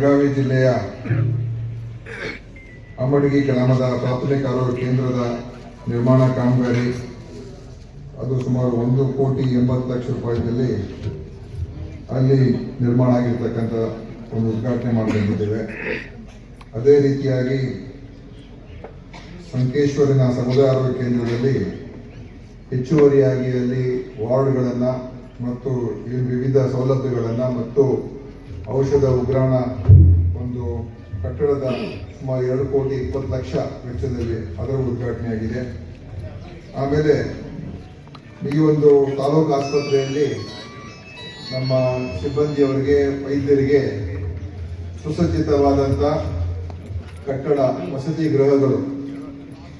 ಬೆಳಗಾವಿ ಜಿಲ್ಲೆಯ ಅಮ್ಮಡಿಗಿ ಗ್ರಾಮದ ಪ್ರಾಥಮಿಕ ಆರೋಗ್ಯ ಕೇಂದ್ರದ ನಿರ್ಮಾಣ ಕಾಮಗಾರಿ, ಅದು ಸುಮಾರು ಒಂದು ಕೋಟಿ ಎಂಬತ್ತು ಲಕ್ಷ ರೂಪಾಯಿಯಲ್ಲಿ ಅಲ್ಲಿ ನಿರ್ಮಾಣ ಆಗಿರ್ತಕ್ಕಂಥ ಒಂದು ಉದ್ಘಾಟನೆ ಮಾಡಿಕೊಂಡಿದ್ದೇವೆ. ಅದೇ ರೀತಿಯಾಗಿ ಸಂಕೇಶ್ವರಿನ ಸಮುದಾಯ ಆರೋಗ್ಯ ಕೇಂದ್ರದಲ್ಲಿ ಹೆಚ್ಚುವರಿಯಾಗಿ ಅಲ್ಲಿ ವಾರ್ಡ್ಗಳನ್ನು ಮತ್ತು ವಿವಿಧ ಸವಲತ್ತುಗಳನ್ನು ಮತ್ತು ಔಷಧ, ಉಗ್ರಾಣ ಒಂದು ಕಟ್ಟಡದ ಸುಮಾರು ಎರಡು ಕೋಟಿ ಇಪ್ಪತ್ತು ಲಕ್ಷ ವೆಚ್ಚದಲ್ಲಿ ಅದರ ಉದ್ಘಾಟನೆಯಾಗಿದೆ ಆಮೇಲೆ ಈ ಒಂದು ತಾಲೂಕು ಆಸ್ಪತ್ರೆಯಲ್ಲಿ ನಮ್ಮ ಸಿಬ್ಬಂದಿಯವರಿಗೆ, ವೈದ್ಯರಿಗೆ ಸುಸಜ್ಜಿತವಾದಂಥ ಕಟ್ಟಡ ವಸತಿ ಗೃಹಗಳು.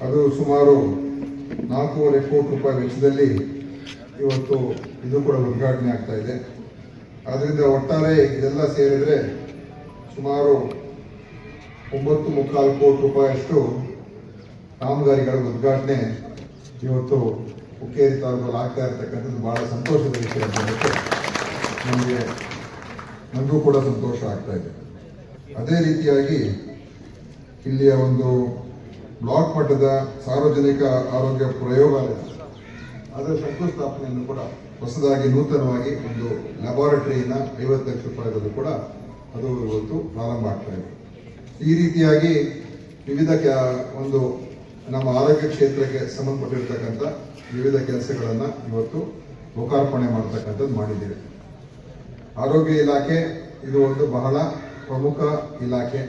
ಅದು ಸುಮಾರು ನಾಲ್ಕೂವರೆ ಕೋಟಿ ರೂಪಾಯಿ ವೆಚ್ಚದಲ್ಲಿ ಇವತ್ತು ಇದು ಕೂಡ ಉದ್ಘಾಟನೆ ಆಗ್ತಾ ಇದೆ. ಆದ್ದರಿಂದ ಒಟ್ಟಾರೆ ಇದೆಲ್ಲ ಸೇರಿದರೆ ಸುಮಾರು ಒಂಬತ್ತು ಮುಕ್ಕಾಲು ಕೋಟಿ ರೂಪಾಯಿಯಷ್ಟು ಕಾಮಗಾರಿಗಳ ಉದ್ಘಾಟನೆ ಇವತ್ತು ಹುಕ್ಕೇರಿ ತಾಲೂಕಲ್ಲಿ ಆಗ್ತಾ ಇರ್ತಕ್ಕಂಥದ್ದು ಬಹಳ ಸಂತೋಷದ ವಿಷಯ ಅಂತ ನಮಗೆ ನನಗೂ ಕೂಡ ಸಂತೋಷ ಆಗ್ತಾ ಇದೆ. ಅದೇ ರೀತಿಯಾಗಿ ಇಲ್ಲಿಯ ಒಂದು ಬ್ಲಾಕ್ ಮಟ್ಟದ ಸಾರ್ವಜನಿಕ ಆರೋಗ್ಯ ಪ್ರಯೋಗಾಲಯ, ಅದರ ಶಂಕುಸ್ಥಾಪನೆಯನ್ನು ಕೂಡ ಹೊಸದಾಗಿ ನೂತನವಾಗಿ ಒಂದು ಲ್ಯಾಬಾರಟರಿನ ಐವತ್ತು ಲಕ್ಷ ರೂಪಾಯಿಗಳು ಕೂಡ ಅದು ಇವತ್ತು ಪ್ರಾರಂಭ ಆಗ್ತಾ ಇದೆ. ಈ ರೀತಿಯಾಗಿ ವಿವಿಧ ಒಂದು ನಮ್ಮ ಆರೋಗ್ಯ ಕ್ಷೇತ್ರಕ್ಕೆ ಸಂಬಂಧಪಟ್ಟಿರ್ತಕ್ಕಂಥ ವಿವಿಧ ಕೆಲಸಗಳನ್ನು ಇವತ್ತು ಲೋಕಾರ್ಪಣೆ ಮಾಡ್ತಕ್ಕಂಥದ್ದು ಮಾಡಿದ್ದೇವೆ. ಆರೋಗ್ಯ ಇಲಾಖೆ ಇದು ಒಂದು ಬಹಳ ಪ್ರಮುಖ ಇಲಾಖೆ.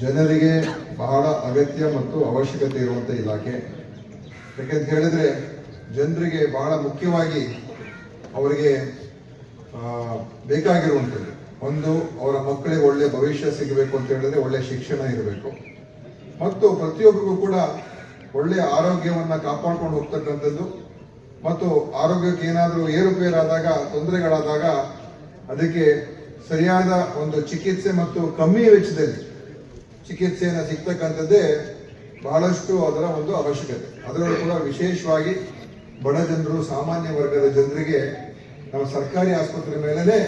ಜನರಿಗೆ ಬಹಳ ಅಗತ್ಯ ಮತ್ತು ಅವಶ್ಯಕತೆ ಇರುವಂಥ ಇಲಾಖೆ. ಯಾಕೆಂತ ಹೇಳಿದ್ರೆ ಜನರಿಗೆ ಬಹಳ ಮುಖ್ಯವಾಗಿ ಅವರಿಗೆ ಬೇಕಾಗಿರುವಂಥದ್ದು. ಒಂದು ಅವರ ಮಕ್ಕಳಿಗೆ ಒಳ್ಳೆ ಭವಿಷ್ಯ ಸಿಗಬೇಕು ಅಂತ ಹೇಳಿದ್ರೆ ಒಳ್ಳೆ ಶಿಕ್ಷಣ ಇರಬೇಕು. ಮತ್ತು ಪ್ರತಿಯೊಬ್ಬರಿಗೂ ಕೂಡ ಒಳ್ಳೆಯ ಆರೋಗ್ಯವನ್ನು ಕಾಪಾಡ್ಕೊಂಡು ಹೋಗ್ತಕ್ಕಂಥದ್ದು. ಮತ್ತು ಆರೋಗ್ಯಕ್ಕೆ ಏನಾದರೂ ಏರುಪೇರಾದಾಗ, ತೊಂದರೆಗಳಾದಾಗ ಅದಕ್ಕೆ ಸರಿಯಾದ ಒಂದು ಚಿಕಿತ್ಸೆ ಮತ್ತು ಕಮ್ಮಿ ವೆಚ್ಚದಲ್ಲಿ ಚಿಕಿತ್ಸೆಯನ್ನು ಸಿಗ್ತಕ್ಕಂಥದ್ದೇ ಬಹಳಷ್ಟು ಅದರ ಒಂದು ಅವಶ್ಯಕತೆ. ಅದರಲ್ಲೂ ಕೂಡ ವಿಶೇಷವಾಗಿ ಬಡ ಜನರು, ಸಾಮಾನ್ಯ ವರ್ಗದ ಜನರಿಗೆ ನಮ್ಮ ಸರ್ಕಾರಿ ಆಸ್ಪತ್ರೆ ಮೇಲೇ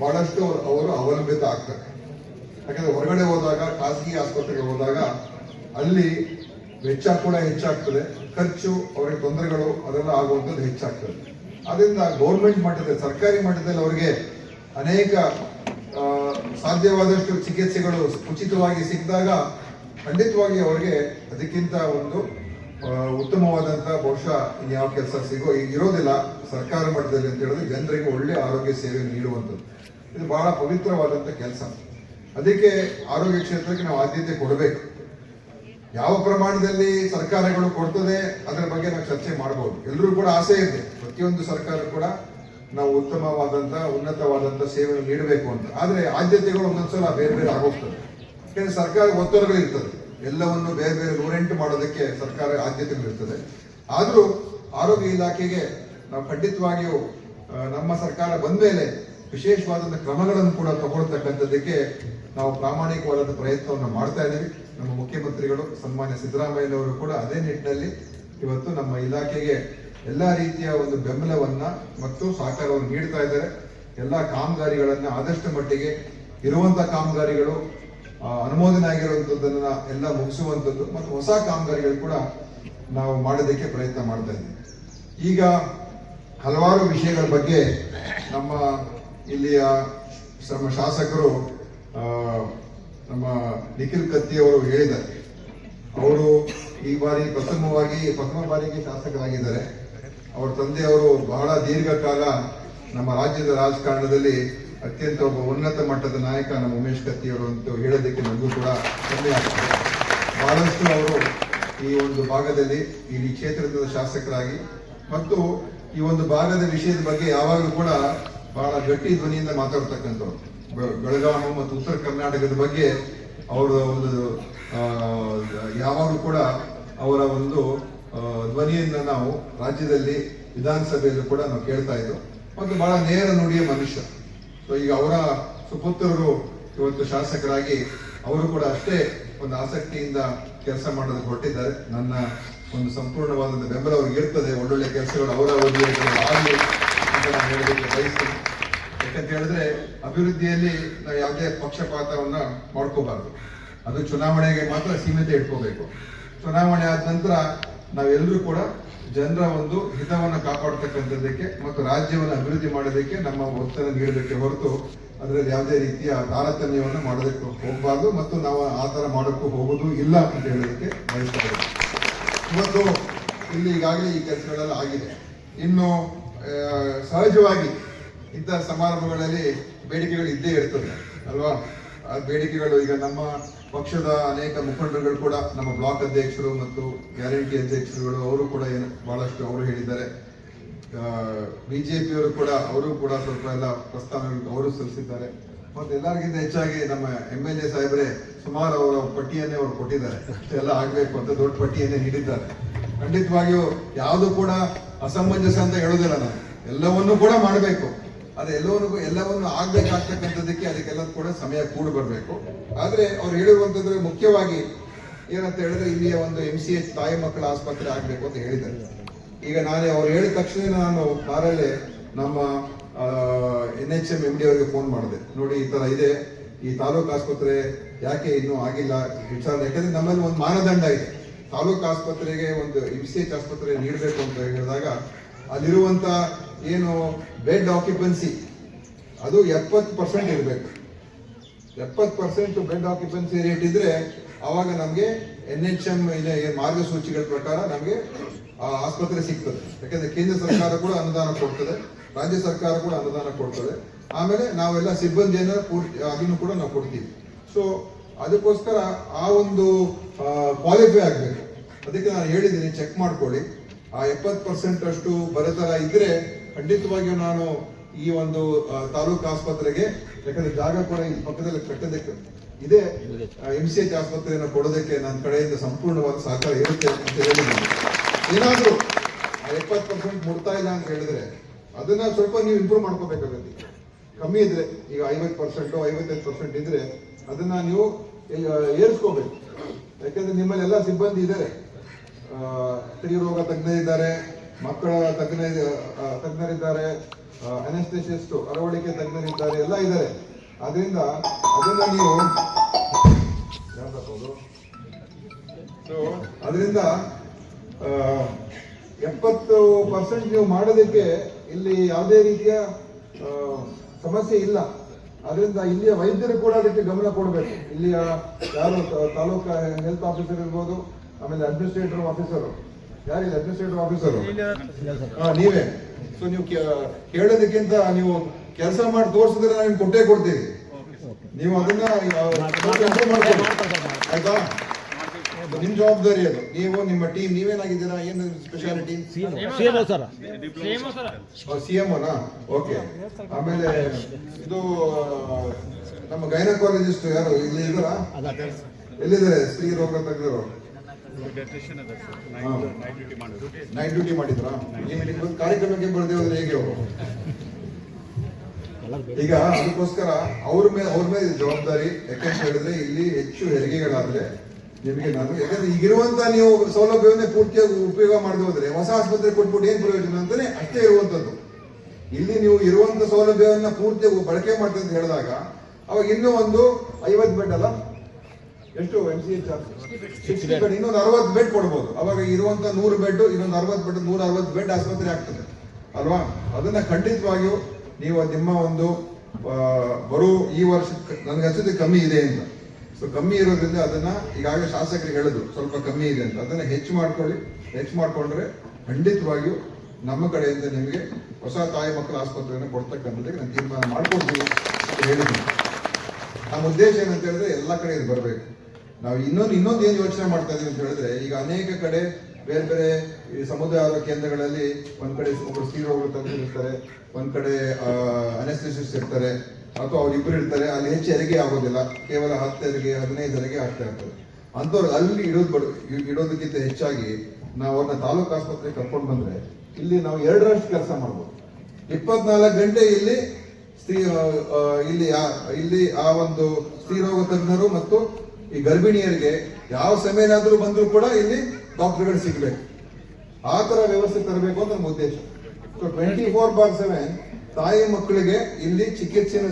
ಬಹಳಷ್ಟು ಅವರು- ಅವಲಂಬಿತ ಆಗ್ತಾರೆ. ಯಾಕಂದ್ರೆ ಹೊರಗಡೆ ಹೋದಾಗ, ಖಾಸಗಿ ಆಸ್ಪತ್ರೆಗೆ ಹೋದಾಗ ಅಲ್ಲಿ ವೆಚ್ಚ ಕೂಡ ಹೆಚ್ಚಾಗ್ತದೆ. ಖರ್ಚು, ಅವರಿಗೆ ತೊಂದರೆಗಳು, ಅದೆಲ್ಲ ಆಗುವಂಥದ್ದು ಹೆಚ್ಚಾಗ್ತದೆ. ಅದರಿಂದ ಗೌರ್ಮೆಂಟ್ ಮಟ್ಟದಲ್ಲಿ, ಸರ್ಕಾರಿ ಮಟ್ಟದಲ್ಲಿ ಅವರಿಗೆ ಅನೇಕ ಸಾಧ್ಯವಾದಷ್ಟು ಚಿಕಿತ್ಸೆಗಳು ಉಚಿತವಾಗಿ ಸಿಕ್ಕಿದಾಗ ಖಂಡಿತವಾಗಿ ಅವರಿಗೆ ಅದಕ್ಕಿಂತ ಒಂದು ಉತ್ತಮವಾದಂಥ ಬಹುಶಃ ಇನ್ಯಾವ ಕೆಲಸ ಸಿಗೋ ಈಗ ಇರೋದಿಲ್ಲ ಸರ್ಕಾರ ಮಟ್ಟದಲ್ಲಿ ಅಂತ ಹೇಳಿದ್ರೆ ಜನರಿಗೆ ಒಳ್ಳೆ ಆರೋಗ್ಯ ಸೇವೆ ನೀಡುವಂಥದ್ದು. ಇದು ಬಹಳ ಪವಿತ್ರವಾದಂಥ ಕೆಲಸ. ಅದಕ್ಕೆ ಆರೋಗ್ಯ ಕ್ಷೇತ್ರಕ್ಕೆ ನಾವು ಆದ್ಯತೆ ಕೊಡಬೇಕು. ಯಾವ ಪ್ರಮಾಣದಲ್ಲಿ ಸರ್ಕಾರಗಳು ಕೊಡ್ತದೆ, ಅದರ ಬಗ್ಗೆ ನಾವು ಚರ್ಚೆ ಮಾಡಬಹುದು ಎಲ್ಲರೂ ಕೂಡ ಆಸೆ ಇದೆ. ಪ್ರತಿಯೊಂದು ಸರ್ಕಾರ ಕೂಡ ನಾವು ಉತ್ತಮವಾದಂತ, ಉನ್ನತವಾದಂತ ಸೇವೆಯನ್ನು ನೀಡಬೇಕು ಅಂತ. ಆದ್ರೆ ಆದ್ಯತೆಗಳು ಒಂದೊಂದ್ಸಲ ಬೇರೆ ಬೇರೆ ಆಗೋಗ್ತದೆ. ಯಾಕಂದ್ರೆ ಸರ್ಕಾರ ಒತ್ತಡಗಳು ಇರ್ತದೆ. ಎಲ್ಲವನ್ನು ಬೇರೆ ಬೇರೆ ನೂರೆಂಟು ಮಾಡೋದಕ್ಕೆ ಸರ್ಕಾರ ಆದ್ಯತೆಗಳು ಇರ್ತದೆ. ಆದರೂ ಆರೋಗ್ಯ ಇಲಾಖೆಗೆ ನಾವು ಖಂಡಿತವಾಗಿಯೂ ನಮ್ಮ ಸರ್ಕಾರ ಬಂದ ಮೇಲೆ ವಿಶೇಷವಾದಂಥ ಕ್ರಮಗಳನ್ನು ಕೂಡ ತಗೊಳ್ತಕ್ಕಂಥದ್ದಕ್ಕೆ ನಾವು ಪ್ರಾಮಾಣಿಕವಾದಂಥ ಪ್ರಯತ್ನವನ್ನು ಮಾಡ್ತಾ ಇದ್ದೀವಿ. ನಮ್ಮ ಮುಖ್ಯಮಂತ್ರಿಗಳು, ಸನ್ಮಾನ್ಯ ಸಿದ್ದರಾಮಯ್ಯನವರು ಕೂಡ ಅದೇ ನಿಟ್ಟಿನಲ್ಲಿ ಇವತ್ತು ನಮ್ಮ ಇಲಾಖೆಗೆ ಎಲ್ಲ ರೀತಿಯ ಒಂದು ಬೆಂಬಲವನ್ನ ಮತ್ತು ಸಹಕಾರವನ್ನು ನೀಡ್ತಾ ಇದ್ದಾರೆ. ಎಲ್ಲ ಕಾಮಗಾರಿಗಳನ್ನು ಆದಷ್ಟು ಮಟ್ಟಿಗೆ ಇರುವಂಥ ಕಾಮಗಾರಿಗಳು ಅನುಮೋದನೆ ಆಗಿರುವಂಥದ್ದನ್ನು ಎಲ್ಲ ಮುಗಿಸುವಂಥದ್ದು ಮತ್ತು ಹೊಸ ಕಾಮಗಾರಿಗಳು ಕೂಡ ನಾವು ಮಾಡೋದಕ್ಕೆ ಪ್ರಯತ್ನ ಮಾಡ್ತಾ ಇದ್ದೀವಿ. ಈಗ ಹಲವಾರು ವಿಷಯಗಳ ಬಗ್ಗೆ ನಮ್ಮ ಇಲ್ಲಿಯ ನಮ್ಮ ಶಾಸಕರು ನಮ್ಮ ನಿಖಿಲ್ ಕತ್ತಿ ಅವರು ಹೇಳಿದ್ದಾರೆ. ಅವರು ಈ ಬಾರಿ ಪ್ರಥಮವಾಗಿ, ಪ್ರಥಮ ಬಾರಿಗೆ ಶಾಸಕರಾಗಿದ್ದಾರೆ. ಅವರ ತಂದೆಯವರು ಬಹಳ ದೀರ್ಘಕಾಲ ನಮ್ಮ ರಾಜ್ಯದ ರಾಜಕಾರಣದಲ್ಲಿ ಅತ್ಯಂತ ಒಬ್ಬ ಉನ್ನತ ಮಟ್ಟದ ನಾಯಕ ನಮ್ಮ ಉಮೇಶ್ ಕತ್ತಿಯವರು ಅಂತ ಹೇಳೋದಕ್ಕೆ ನನಗೂ ಕೂಡ ಕಮ್ಮಿ ಆಗ್ತದೆ. ಬಹಳಷ್ಟು ಅವರು ಈ ಒಂದು ಭಾಗದಲ್ಲಿ ಈ ಕ್ಷೇತ್ರದ ಶಾಸಕರಾಗಿ ಮತ್ತು ಈ ಒಂದು ಭಾಗದ ವಿಷಯದ ಬಗ್ಗೆ ಯಾವಾಗಲೂ ಕೂಡ ಬಹಳ ಗಟ್ಟಿ ಧ್ವನಿಯಿಂದ ಮಾತಾಡ್ತಕ್ಕಂಥವ್ರು. ಬೆಳಗಾವಿ ಮತ್ತು ಉತ್ತರ ಕರ್ನಾಟಕದ ಬಗ್ಗೆ ಅವರ ಒಂದು ಯಾವಾಗಲೂ ಕೂಡ ಅವರ ಒಂದು ಧ್ವನಿಯನ್ನು ನಾವು ರಾಜ್ಯದಲ್ಲಿ ವಿಧಾನಸಭೆಯಲ್ಲೂ ಕೂಡ ನಾವು ಕೇಳ್ತಾ ಇದ್ದೋ ಮತ್ತು ಬಹಳ ನೇರ ನುಡಿಯ ಮನುಷ್ಯ. ಸೊ ಈಗ ಅವರ ಸುಪುತ್ರರು ಇವತ್ತು ಶಾಸಕರಾಗಿ ಅವರು ಕೂಡ ಅಷ್ಟೇ ಒಂದು ಆಸಕ್ತಿಯಿಂದ ಕೆಲಸ ಮಾಡೋದಕ್ಕೆ ಹೊರಟಿದ್ದಾರೆ. ನನ್ನ ಒಂದು ಸಂಪೂರ್ಣವಾದಂಥ ಬೆಂಬಲ ಅವ್ರಿಗೆ ಇರ್ತದೆ. ಒಳ್ಳೊಳ್ಳೆ ಕೆಲಸಗಳು ಅವರ ಆಗಲಿ ಅಂತ ಯಾಕಂತ ಹೇಳಿದ್ರೆ ಅಭಿವೃದ್ಧಿಯಲ್ಲಿ ನಾವು ಯಾವುದೇ ಪಕ್ಷಪಾತವನ್ನ ಮಾಡ್ಕೋಬಾರ್ದು. ಅದು ಚುನಾವಣೆಗೆ ಮಾತ್ರ ಸೀಮಿತ ಇಟ್ಕೋಬೇಕು. ಚುನಾವಣೆ ಆದ ನಂತರ ನಾವೆಲ್ಲರೂ ಕೂಡ ಜನರ ಒಂದು ಹಿತವನ್ನು ಕಾಪಾಡ್ತಕ್ಕಂಥದ್ದಕ್ಕೆ ಮತ್ತು ರಾಜ್ಯವನ್ನು ಅಭಿವೃದ್ಧಿ ಮಾಡೋದಕ್ಕೆ ನಮ್ಮ ಒತ್ತನ್ನು ನೀಡೋದಕ್ಕೆ ಹೊರತು ಅದರಲ್ಲಿ ಯಾವುದೇ ರೀತಿಯ ತಾರತಮ್ಯವನ್ನು ಮಾಡೋದಕ್ಕೆ ಹೋಗಬಾರ್ದು ಮತ್ತು ನಾವು ಆ ಥರ ಮಾಡೋಕ್ಕೂ ಹೋಗೋದು ಇಲ್ಲ ಅಂತ ಹೇಳೋದಕ್ಕೆ ಬಯಸ್ತಾ ಇವತ್ತು ಇಲ್ಲಿ ಈಗಾಗಲೇ ಈ ಕೆಲಸಗಳೆಲ್ಲ ಆಗಿದೆ. ಇನ್ನು ಸಹಜವಾಗಿ ಇಂಥ ಸಮಾರಂಭಗಳಲ್ಲಿ ಬೇಡಿಕೆಗಳು ಇದ್ದೇ ಇರ್ತದೆ, ಅಲ್ವಾ? ಆ ಬೇಡಿಕೆಗಳು ಈಗ ನಮ್ಮ ಪಕ್ಷದ ಅನೇಕ ಮುಖಂಡರುಗಳು ಕೂಡ, ನಮ್ಮ ಬ್ಲಾಕ್ ಅಧ್ಯಕ್ಷರು ಮತ್ತು ಗ್ಯಾರಂಟಿ ಅಧ್ಯಕ್ಷರುಗಳು, ಅವರು ಕೂಡ ಏನು ಬಹಳಷ್ಟು ಅವರು ಹೇಳಿದ್ದಾರೆ. ಬಿಜೆಪಿಯವರು ಕೂಡ, ಅವರು ಕೂಡ ಸ್ವಲ್ಪ ಎಲ್ಲ ಪ್ರಸ್ತಾವನೆಗಳು ಅವರು ಸಲ್ಲಿಸಿದ್ದಾರೆ. ಮತ್ತು ಎಲ್ಲರಿಗಿಂತ ಹೆಚ್ಚಾಗಿ ನಮ್ಮ ಎಂ ಎಲ್ ಎ ಸಾಹೇಬರೇ ಸುಮಾರು ಅವರ ಪಟ್ಟಿಯನ್ನೇ ಅವರು ಕೊಟ್ಟಿದ್ದಾರೆ. ಅಷ್ಟೆಲ್ಲ ಆಗಬೇಕು ಅಂತ ದೊಡ್ಡ ಪಟ್ಟಿಯನ್ನೇ ನೀಡಿದ್ದಾರೆ. ಖಂಡಿತವಾಗಿಯೂ ಯಾವುದು ಕೂಡ ಅಸಮಂಜಸ ಅಂತ ಹೇಳೋದಿಲ್ಲ ನಾನು ಎಲ್ಲವನ್ನೂ ಕೂಡ ಮಾಡಬೇಕು. ಅದು ಎಲ್ಲವನ್ನೂ ಎಲ್ಲವನ್ನು ಆಗ್ಬೇಕಾಗ್ತಕ್ಕಂಥದ್ದಕ್ಕೆ ಅದಕ್ಕೆಲ್ಲ ಕೂಡ ಸಮಯ ಕೂಡ ಬರಬೇಕು. ಆದರೆ ಅವ್ರು ಹೇಳಿರುವಂತಂದ್ರೆ ಮುಖ್ಯವಾಗಿ ಏನಂತ ಹೇಳಿದ್ರೆ ಇಲ್ಲಿಯ ಒಂದು ಎಂ ಸಿ ಎಚ್ ತಾಯಿ ಮಕ್ಕಳ ಆಸ್ಪತ್ರೆ ಆಗ್ಬೇಕು ಅಂತ ಹೇಳಿದ್ದಾರೆ. ಈಗ ನಾನೇ ಅವ್ರು ಹೇಳಿದ ತಕ್ಷಣ ನಾನು ಕಾರಲ್ಲೇ ನಮ್ಮ N H M M D ಅವರಿಗೆ ಫೋನ್ ಮಾಡಿದೆ. ನೋಡಿ ಈ ಥರ ಇದೆ. ಈ ತಾಲೂಕು ಆಸ್ಪತ್ರೆ ಯಾಕೆ ಇನ್ನೂ ಆಗಿಲ್ಲ? ವಿಚಾರ ಯಾಕಂದ್ರೆ ನಮ್ಮಲ್ಲಿ ಒಂದು ಮಾನದಂಡ ಇದೆ. ತಾಲೂಕು ಆಸ್ಪತ್ರೆಗೆ ಒಂದು ಎಂ ಸಿ ಎಚ್ ಆಸ್ಪತ್ರೆ ನೀಡಬೇಕು ಅಂತ ಹೇಳಿದಾಗ ಅಲ್ಲಿರುವಂತ ಏನು ಬೆಡ್ ಆಕ್ಯುಪೆನ್ಸಿ ಅದು ಎಪ್ಪತ್ತು ಪರ್ಸೆಂಟ್ ಇರಬೇಕು. ಎಪ್ಪತ್ತು ಪರ್ಸೆಂಟ್ ಬೆಡ್ ಆಕ್ಯುಪೆನ್ಸಿ ರೇಟ್ ಇದ್ರೆ ಆವಾಗ ನಮಗೆ ಎನ್ ಎಚ್ ಎಂ ಮಾರ್ಗಸೂಚಿಗಳ ಪ್ರಕಾರ ನಮಗೆ ಆ ಆಸ್ಪತ್ರೆ ಸಿಗ್ತದೆ. ಯಾಕಂದ್ರೆ ಕೇಂದ್ರ ಸರ್ಕಾರ ಕೂಡ ಅನುದಾನ ಕೊಡ್ತದೆ, ರಾಜ್ಯ ಸರ್ಕಾರ ಕೂಡ ಅನುದಾನ ಕೊಡ್ತದೆ. ಆಮೇಲೆ ನಾವೆಲ್ಲ ಸಿಬ್ಬಂದಿಯನ್ನು ಪೂರ್ತಿ ಅದನ್ನು ಕೂಡ ನಾವು ಕೊಡ್ತೀವಿ. ಸೊ ಅದಕ್ಕೋಸ್ಕರ ಆ ಒಂದು ಕ್ವಾಲಿಫೈ ಆಗಬೇಕು ಅದಕ್ಕೆ ನಾನು ಹೇಳಿದ್ದೀನಿ ಚೆಕ್ ಮಾಡ್ಕೊಳ್ಳಿ. ಆ ಎಪ್ಪತ್ತು ಪರ್ಸೆಂಟ್ ಅಷ್ಟು ಬರತರ ಇದ್ರೆ ಖಂಡಿತವಾಗಿಯೂ ನಾನು ಈ ಒಂದು ಆ, ತಾಲೂಕು ಆಸ್ಪತ್ರೆಗೆ ಯಾಕಂದ್ರೆ ಜಾಗ ಕೂಡ ಇಲ್ಲಿ ಪಕ್ಕದಲ್ಲಿ ಕಟ್ಟೋದಕ್ಕೆ ಇದೆ. ಎಂ ಸಿ ಎಚ್ ಆಸ್ಪತ್ರೆಯನ್ನು ಕೊಡೋದಕ್ಕೆ ನನ್ನ ಕಡೆಯಿಂದ ಸಂಪೂರ್ಣವಾದ ಸಹಕಾರ ಇರುತ್ತೆ ಅಂತ ಹೇಳಿದ್ದೀನಿ. ಏನಾದರೂ ಎಪ್ಪತ್ತು ಪರ್ಸೆಂಟ್ ಮುಡ್ತಾ ಇಲ್ಲ ಅಂತ ಹೇಳಿದ್ರೆ ಅದನ್ನ ಸ್ವಲ್ಪ ನೀವು ಇಂಪ್ರೂವ್ ಮಾಡ್ಕೋಬೇಕಾಗತ್ತೆ. ಕಮ್ಮಿ ಇದ್ರೆ ಈಗ ಐವತ್ತು ಪರ್ಸೆಂಟು ಐವತ್ತೈದು ಪರ್ಸೆಂಟ್ ಇದ್ರೆ ಅದನ್ನ ನೀವು ಏರಿಸ್ಕೋಬೇಕು. ಯಾಕಂದ್ರೆ ನಿಮ್ಮಲ್ಲಿ ಎಲ್ಲ ಸಿಬ್ಬಂದಿ ಇದ್ದಾರೆ. ರೋಗ ತಜ್ಞ ತಜ್ಞರಿದ್ದಾರೆ ಮಕ್ಕಳ ತಜ್ಞ ತಜ್ಞರಿದ್ದಾರೆ ಅನೆಸ್ಥೆಸಿಸ್ಟ್ ಅರವಳಿಕೆ ತಜ್ಞರಿದ್ದಾರೆ, ಎಲ್ಲ ಇದ್ದಾರೆ. ಅದರಿಂದ ಅದನ್ನ ನೀವು ಸೊ ಅದರಿಂದ ಎಪ್ಪತ್ತು ಪರ್ಸೆಂಟ್ ನೀವು ಮಾಡೋದಕ್ಕೆ ಇಲ್ಲಿ ಯಾವುದೇ ರೀತಿಯ ಸಮಸ್ಯೆ ಇಲ್ಲ. ಅದರಿಂದ ಇಲ್ಲಿಯ ವೈದ್ಯರು ಕೂಡ ಅದಕ್ಕೆ ಗಮನ ಕೊಡಬೇಕು. ಇಲ್ಲಿಯ ಯಾರು ತಾಲೂಕ ಹೆಲ್ತ್ ಆಫೀಸರ್ ಇರ್ಬೋದು, ಆಮೇಲೆ ಅಡ್ಮಿನಿಸ್ಟ್ರೇಟರ್ ಆಫೀಸರು ಯಾರಿಲ್ಲ ಅಡ್ಮಿನಿಸ್ಟ್ರೇಟಿವ್ ಆಫೀಸರು ನೀವೇ. ಸೊ ನೀವು ಕೇಳೋದಕ್ಕಿಂತ ನೀವು ಕೆಲಸ ಮಾಡಿ ತೋರಿಸಿದ್ರೆ ನಾನು ಕೊಟ್ಟೇ ಕೊಡ್ತೀವಿ ನೀವು ಅದನ್ನ. ಆಯ್ತಾ? ನಿಮ್ ಜವಾಬ್ದಾರಿ ಅದು. ನೀವು ನಿಮ್ಮ ಟೀಮ್ ನೀವೇನಾಗಿದ್ದೀರಾ? ಏನು ಸ್ಪೆಷಾಲಿಟಿ ಸಿ ಎಂ ನಾ ಓಕೆ. ಆಮೇಲೆ ಇದು ನಮ್ಮ ಗೈನಕಾಲಜಿಸ್ಟ್ ಯಾರು? ಇಲ್ಲಿ ಇದ್ದಾರಾ? ಎಲ್ಲಿದ್ದಾರೆ? ಸ್ತ್ರೀ ರೋಗ ತಜ್ಞರು ನೈಟ್ ಡ್ಯೂಟಿ ಮಾಡಿದ್ರಾ? ಕಾರ್ಯಕ್ರಮಕ್ಕೆ ಬರ್ದೇ ಹೋದ್ರೆ ಹೇಗೆ ಅವರು? ಈಗ ಅದಕ್ಕೋಸ್ಕರ ಅವ್ರ ಮೇಲೆ ಅವ್ರ ಮೇಲೆ ಜವಾಬ್ದಾರಿ ಯಾಕಂತ ಹೇಳಿದ್ರೆ ಇಲ್ಲಿ ಹೆಚ್ಚು ಹೆರಿಗೆಗಳಾದ್ರೆ ನಿಮಗೆ ನಾನು ಯಾಕಂದ್ರೆ ಈಗಿರುವಂತ ನೀವು ಸೌಲಭ್ಯವನ್ನೇ ಪೂರ್ತಿಯಾಗಿ ಉಪಯೋಗ ಮಾಡದೆ ಹೋದ್ರೆ ಹೊಸ ಆಸ್ಪತ್ರೆ ಕೊಟ್ಬಿಟ್ಟು ಏನ್ ಪ್ರಯೋಜನ ಅಂತಾನೆ ಅಷ್ಟೇ ಇರುವಂತದ್ದು. ಇಲ್ಲಿ ನೀವು ಇರುವಂತ ಸೌಲಭ್ಯವನ್ನ ಪೂರ್ತಿಯಾಗಿ ಬಳಕೆ ಮಾಡ್ತೀವಿ ಅಂತ ಹೇಳಿದಾಗ, ಅವಾಗ ಇನ್ನೂ ಒಂದು ಐವತ್ತು ಬೆಡ್ ಅಲ್ಲ? ಎಷ್ಟು ಎಂ ಸಿ ಎಚ್ ಬೆಡ್, ಇನ್ನೊಂದು ಅರವತ್ತು ಬೆಡ್ ಕೊಡ್ಬೋದು. ಅವಾಗ ಇರುವಂತ ನೂರು ಬೆಡ್, ಇನ್ನೊಂದು ಅರವತ್ತು ಬೆಡ್, ನೂರ ಅರವತ್ತು ಬೆಡ್ ಆಸ್ಪತ್ರೆ ಆಗ್ತದೆ. ಅಲ್ವಾ? ಅದನ್ನ ಖಂಡಿತವಾಗಿಯೂ ನೀವು ನಿಮ್ಮ ಒಂದು ಬರೋ ಈ ವರ್ಷ ನನಗೆ ಅನ್ಸುತ್ತೆ ಕಮ್ಮಿ ಇದೆ ಅಂತ. ಸೊ ಕಮ್ಮಿ ಇರೋದ್ರಿಂದ ಅದನ್ನ ಈಗಾಗಲೇ ಶಾಸಕರಿಗೆ ಹೇಳಿದ್ರು ಸ್ವಲ್ಪ ಕಮ್ಮಿ ಇದೆ ಅಂತ. ಅದನ್ನ ಹೆಚ್ಚು ಮಾಡ್ಕೊಳ್ಳಿ. ಹೆಚ್ಚು ಮಾಡ್ಕೊಂಡ್ರೆ ಖಂಡಿತವಾಗಿಯೂ ನಮ್ಮ ಕಡೆಯಿಂದ ನಿಮಗೆ ಹೊಸ ತಾಯಿ ಮಕ್ಕಳ ಆಸ್ಪತ್ರೆಯನ್ನು ಕೊಡ್ತಕ್ಕಂಥದ್ದಕ್ಕೆ ನಾನು ತೀರ್ಮಾನ ಮಾಡ್ಕೊಡ್ತೀವಿ ಅಂತ ಹೇಳಿದ್ದೀನಿ. ನಮ್ಮ ಉದ್ದೇಶ ಏನಂತ ಹೇಳಿದ್ರೆ ಎಲ್ಲ ಕಡೆ ಇದು ಬರಬೇಕು. ನಾವು ಇನ್ನೊಂದು ಇನ್ನೊಂದು ಏನು ಯೋಚನೆ ಮಾಡ್ತಾ ಇದೀವಿ ಅಂತ ಹೇಳಿದ್ರೆ, ಈಗ ಅನೇಕ ಕಡೆ ಬೇರೆ ಬೇರೆ ಈ ಸಮುದಾಯ ಕೇಂದ್ರಗಳಲ್ಲಿ ಒಂದ್ ಕಡೆ ಒಬ್ಬರು ಸ್ತ್ರೀ ರೋಗ ತಜ್ಞರು ಇರ್ತಾರೆ ಒಂದ್ ಕಡೆ ಅನೆಸ್ಥೆಸಿಸ್ಟ್ ಇರ್ತಾರೆ, ಅಥವಾ ಅವ್ರಿಬ್ರು ಇರ್ತಾರೆ, ಅಲ್ಲಿ ಹೆಚ್ಚು ಹೆರಿಗೆ ಆಗೋದಿಲ್ಲ. ಕೇವಲ ಹತ್ತು ಹೆರಿಗೆ ಹದಿನೈದು ಹೆರಿಗೆ ಆಗ್ತಾ ಇರ್ತದೆ. ಅಂಥವ್ರು ಅಲ್ಲಿ ಇಡೋದು ಬಡ ಇಡೋದಕ್ಕಿಂತ ಹೆಚ್ಚಾಗಿ ನಾವು ಅವ್ರನ್ನ ತಾಲೂಕು ಆಸ್ಪತ್ರೆಗೆ ಕರ್ಕೊಂಡು ಬಂದ್ರೆ ಇಲ್ಲಿ ನಾವು ಎರಡರಷ್ಟು ಕೆಲಸ ಮಾಡ್ಬೋದು. ಇಪ್ಪತ್ನಾಲ್ಕು ಗಂಟೆ ಇಲ್ಲಿ ಸ್ತ್ರೀ ಇಲ್ಲಿ ಇಲ್ಲಿ ಆ ಒಂದು ಸ್ತ್ರೀರೋಗ ತಜ್ಞರು ಮತ್ತು ಈ ಗರ್ಭಿಣಿಯರಿಗೆ ಯಾವ ಸಮಯನಾದರೂ ಬಂದರೂ ಕೂಡ ಇಲ್ಲಿ ಡಾಕ್ಟರ್ಗಳು ಸಿಗಬೇಕು. ಆ ತರ ವ್ಯವಸ್ಥೆ ತರಬೇಕು ಅಂತ ನಮ್ಮ ಉದ್ದೇಶ. So twenty four by seven ತಾಯಿ ಮಕ್ಕಳಿಗೆ ಇಲ್ಲಿ ಚಿಕಿತ್ಸೆಯನ್ನು